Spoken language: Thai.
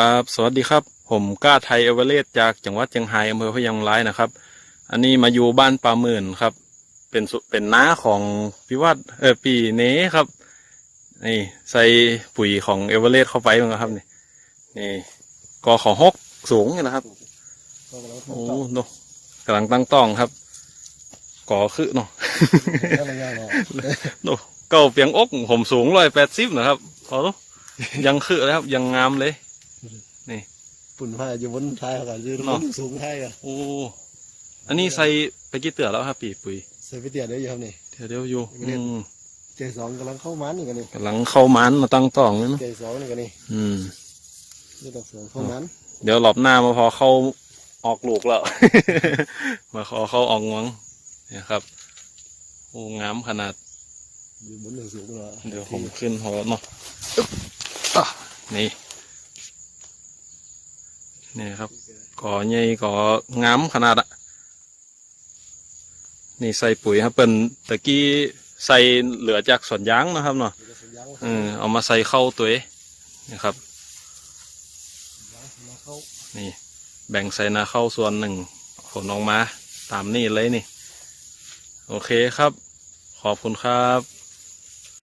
ครับ สวัสดีครับ ผมก้าไทยเอเวอเรสต์จากจังหวัดเชียงรายอำเภอพะเยางร้ายนะครับ อันนี้มาอยู่บ้านปลาหมื่นครับ เป็นเป็นน้าของพิวัตเออปีเน้ครับนี่ใส่ปุ๋ยของเอเวอเรสต์เข้าไปมั้งครับนี่นี่กอของฮกสูงนี่นะครับโอ้โนกำลังตั้งต้องครับก่อคือเนาะโนเก้าเปียงอกผมสูงร้อยแปดสิบนะครับพอแล้วยังคือแล้วครับยังงามเลย ปุ่นผ้าอยู่บนท้ายเขากันอยู่บเนาะนสูงท้ายกันโอ้อันนี้ใส่ไปกี่เตือแล้วครับปีปุ๋ยใส่ไปเตี๋ยเดี๋ยวอยู่ครับนี่เดี๋ยวเดี๋ยวอยู่ไม่ได้อืมเจสองกำลังเข้ามันนี่กันนี่กำลังเข้ามันมาตั้งต้องเลยเนาะเจสองนี่กันนี่อืมนี่ตักสองเข้ามันเดี๋ยวรอบหน้ามาพอเข้าออกลูกแล้วมาขอเข้าออกงวงเนี่ยครับโอ้งามขนาดอยู่บนหนึ่งสูงเลยเดี๋ยวผมขึ้นหัวเนาะอึ๊บอะนี่ นี่ครับก่อใหญ่ก่องามขนาดอะนี่ใส่ปุ๋ยครับเป็นตะกี้ใส่เหลือจากสวนยางนะครับเนาะเออเอามาใส่เข้าตัวเองนะครับนี่ แบ่งใส่นาเข้าส่วนหนึ่งผลออกมาตามนี่เลยนี่ โอเคครับ ขอบคุณครับ